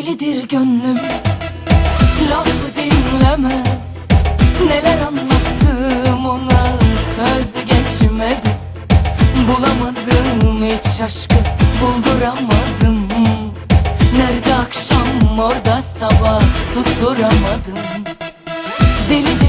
delidir gönlüm. Lafı dinlemez. Neler anlattım ona? Söz geçmedi. Bulamadım hiç aşkı Bulduramadım. Nerede akşam orada sabah Tutturamadım. Deli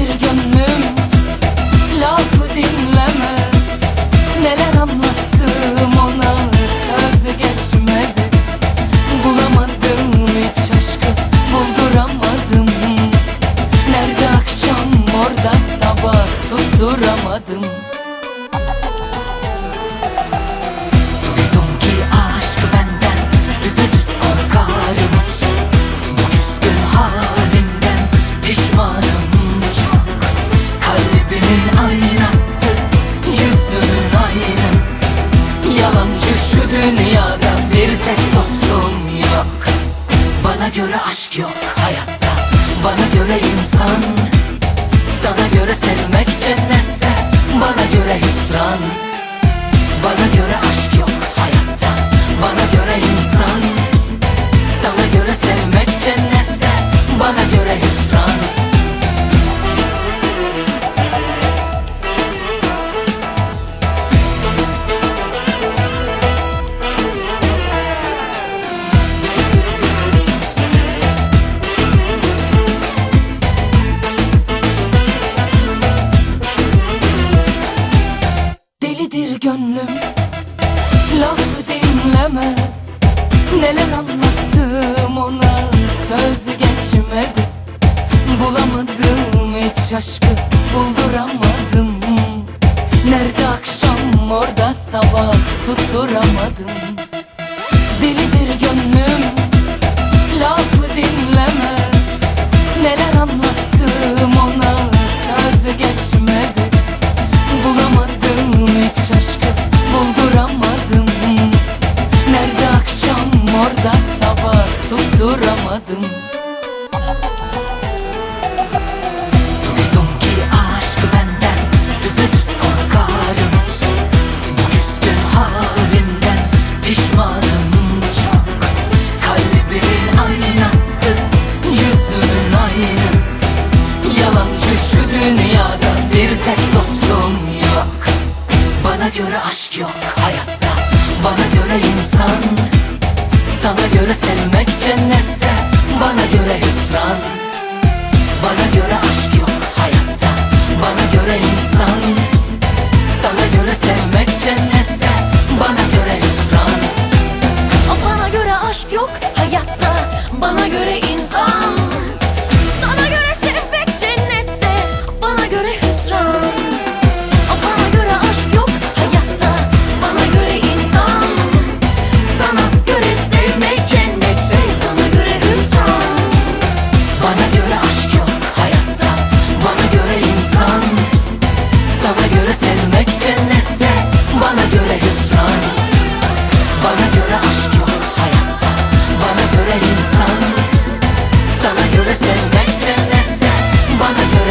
göre aşk yok hayatta. Bana göre insan Sana göre sevmek cennetse Bana göre hüsran Bana göre aşk Delidir gönlüm Laf dinlemez. Neler anlattım ona Söz geçmedi. Bulamadım hiç aşkı Bulduramadım. Nerede akşam orada sabah Tutturamadım. Delidir gönlüm dünyada bir tek dostum yok. Bana göre aşk yok hayatta. Bana göre insan. Sana göre sevmek cennetse. Bana göre hüsran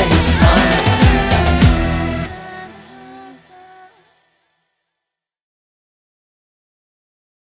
Paris.